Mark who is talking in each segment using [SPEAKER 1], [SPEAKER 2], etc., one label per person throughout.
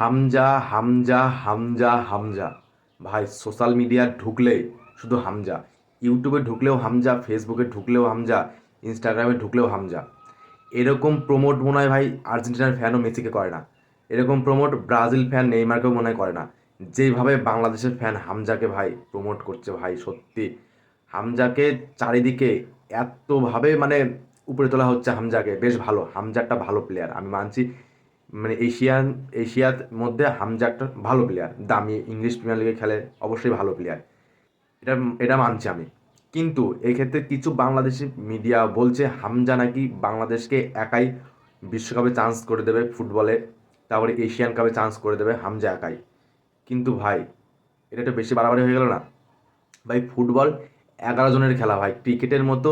[SPEAKER 1] হামজা হামজা হামজা হামজা। ভাই social media ঢুকলে শুধু হামজা। ইউটিউবে ঢুকলেও হামজা ফেসবুকে ঢুকলেও হামজা ইনস্টাগ্রামে ঢুকলেও হামজা। এরকম প্রমোট মনে হয় ভাই আর্জেন্টিনার ফ্যানও মেসিকে করে না। এরকম প্রমোট ব্রাজিল ফ্যান নেইমারকেও মনে করে না। যেভাবে বাংলাদেশের ফ্যান হামজাকে ভাই প্রমোট করছে ভাই, সত্যি। হামজাকে চারিদিকে এতভাবে মানে উপরে তোলা হচ্ছে হামজাকে। বেশ ভালো হামজা একটা ভালো প্লেয়ার আমি মানছি। মানে এশিয়ান, এশিয়ার মধ্যে হামজা একটা ভালো প্লেয়ার দামি ইংলিশ প্রিমিয়ার লিগে খেলে অবশ্যই ভালো প্লেয়ার এটা এটা মানছি আমি। কিন্তু এই ক্ষেত্রে কিছু বাংলাদেশি মিডিয়া বলছে হামজা নাকি বাংলাদেশকে একাই বিশ্বকাপে চান্স করে দেবে ফুটবলে তারপরে এশিয়ান কাপে চান্স করে দেবে হামজা একাই। কিন্তু ভাই, এটা একটু বেশি বাড়াবাড়ি হয়ে গেল না? ভাই ফুটবল এগারো জনের খেলা ভাই ক্রিকেটের মতো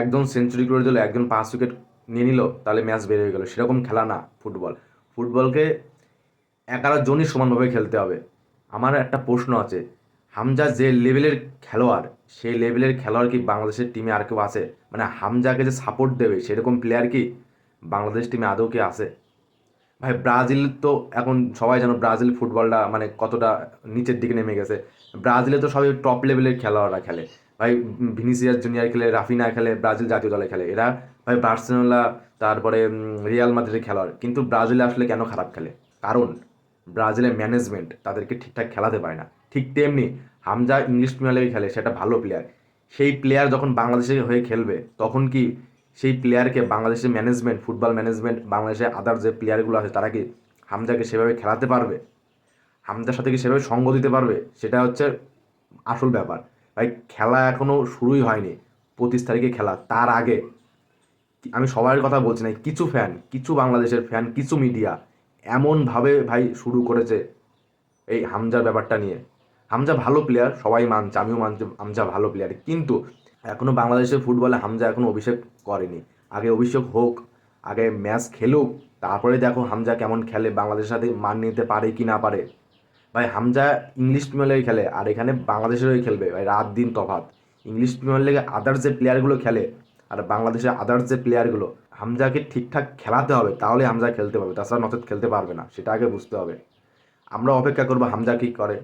[SPEAKER 1] একজন সেঞ্চুরি করে দিল, একজন পাঁচ উইকেট নিয়ে নিল, তাহলে ম্যাচ বের হয়ে গেল। সেরকম খেলা না ফুটবল। ফুটবলকে এগারো জনই সমানভাবে খেলতে হবে। আমার একটা প্রশ্ন আছে, হামজা যে লেভেলের খেলোয়াড়, সেই লেভেলের খেলোয়াড় কি বাংলাদেশের টিমে আর কেউ আছে? মানে হামজাকে যে সাপোর্ট দেবে, সেরকম প্লেয়ার কি বাংলাদেশ টিমে আদৌ কি আছে? ভাই, ব্রাজিল তো এখন সবাই জানো ব্রাজিল ফুটবলটা মানে কতটা নিচের দিকে নেমে গেছে। ব্রাজিলে তো সবাই টপ লেভেলের খেলোয়াড়রা খেলে। ভাই ভিনিসিয়াস জুনিয়র খেলে, রাফিনা খেলে, ব্রাজিল জাতীয় দলে খেলে। এরা ভাই বার্সেলোনা, তারপরে রিয়াল মাদ্রিদের খেলোয়াড় কিন্তু ব্রাজিলে আসলে কেন খারাপ খেলে? কারণ ব্রাজিলের ম্যানেজমেন্ট তাদেরকে ঠিকঠাক খেলাতে পারে না। ঠিক তেমনি হামজা ইংলিশ প্রিমিয়ার লিগে খেলে, সেটা ভালো প্লেয়ার সেই প্লেয়ার যখন বাংলাদেশে হয়ে খেলবে, তখন কি সেই প্লেয়ারকে বাংলাদেশের ম্যানেজমেন্ট ফুটবল ম্যানেজমেন্ট বাংলাদেশের আদার যে প্লেয়ারগুলো আছে, তারা কি হামজাকে সেভাবে খেলাতে পারবে? হামজার সাথে কি সেভাবে সঙ্গ দিতে পারবে? সেটা হচ্ছে আসল ব্যাপার। ভাই, খেলা এখনও শুরুই হয়নি। পঁচিশ তারিখে খেলা, তার আগে আমি সবার কথা বলছি না, কিছু ফ্যান কিছু বাংলাদেশের ফ্যান কিছু মিডিয়া এমনভাবে ভাই শুরু করেছে এই হামজার ব্যাপারটা নিয়ে। হামজা ভালো প্লেয়ার সবাই মানছে, আমিও মানছি হামজা ভালো প্লেয়ার কিন্তু এখনও বাংলাদেশের ফুটবলে হামজা এখনও অভিষেক করেনি। আগে অভিষেক হোক, আগে ম্যাচ খেলুক, তারপরে দেখো হামজা কেমন খেলে, বাংলাদেশের সাথে মান নিতে পারে কি না পারে। ভাই, হামজা ইংলিশ প্রিমিয়ার লিগে খেলে, আর এখানে বাংলাদেশের হয়ে খেলবে, ভাই, রাত দিন তফাত ইংলিশ প্রিমিয়ার লিগে আদার্স যে প্লেয়ারগুলো খেলে আর বাংলাদেশের আদার্স যে প্লেয়ারগুলো হামজাকে ঠিকঠাক খেলাতে হবে, তাহলে হামজা খেলতে পারবে। তাছাড়া নচেত খেলতে পারবে না, সেটা আগে বুঝতে হবে। আমরা অপেক্ষা করব হামজা কী করে।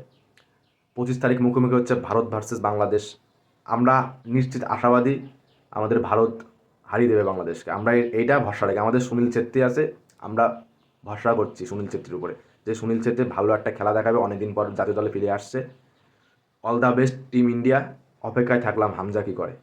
[SPEAKER 1] পঁচিশ তারিখ মুখোমুখি হচ্ছে ভারত ভার্সেস বাংলাদেশ। আমরা নিশ্চিত আশাবাদী আমাদের ভারত হারিয়ে দেবে বাংলাদেশকে। আমরা এইটা ভরসা রাখি আমাদের সুনীল ছেত্রী আছে, আমরা ভরসা করছি সুনীল ছেত্রীর উপরে। যে সুনীল ছেত্রী ভালো একটা খেলা দেখাবে, অনেকদিন পর জাতীয় দলে ফিরে আসছে। All the best team India অপেক্ষায় থাকলাম হামজা কী করে।